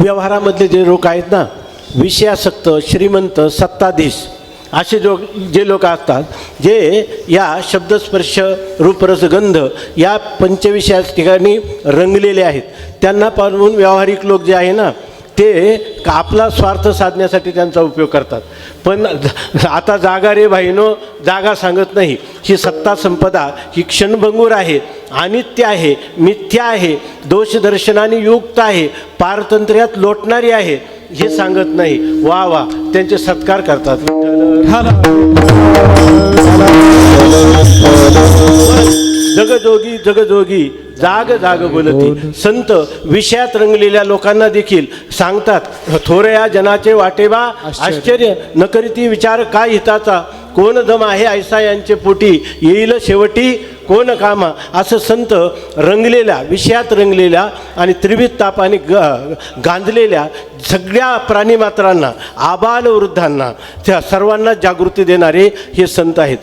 व्यवहारामधले जे लोक आहेत ना विषयासक्त श्रीमंत सत्ताधीश असे जो जे लोक असतात जे या शब्दस्पर्श रूपरसगंध या पंचविषया ठिकाणी रंगलेले आहेत. त्यांना पाहून व्यावहारिक लोक जे आहे ना ते का- आपला स्वार्थ साधण्यासाठी त्यांचा उपयोग करतात. पण आता जागा रे भाईनो जागा सांगत नाही. ही सत्ता संपदा ही क्षणभंगूर आहे अनित्य आहे मिथ्या आहे दोषदर्शनाने युक्त आहे पारतंत्र्यात लोटणारी आहे हे सांगत नाही. वा वा त्यांचे सत्कार करतात. जगजोगी जगजोगी जाग जाग बोलती. संत विषयात रंगलेल्या लोकांना देखील सांगतात थोरया जनाचे वाटेबा आश्चर्य. न करीती विचार काय हिताचा? कोण दम आहे ऐसा यांचे पोटी? येईल शेवटी कोण कामा? असं संत रंगलेल्या विषयात रंगलेल्या आणि त्रिविध तापाने ग गांजलेल्या सगळ्या प्राणीमात्रांना आबालवृद्धांना त्या सर्वांना जागृती देणारे हे संत आहेत.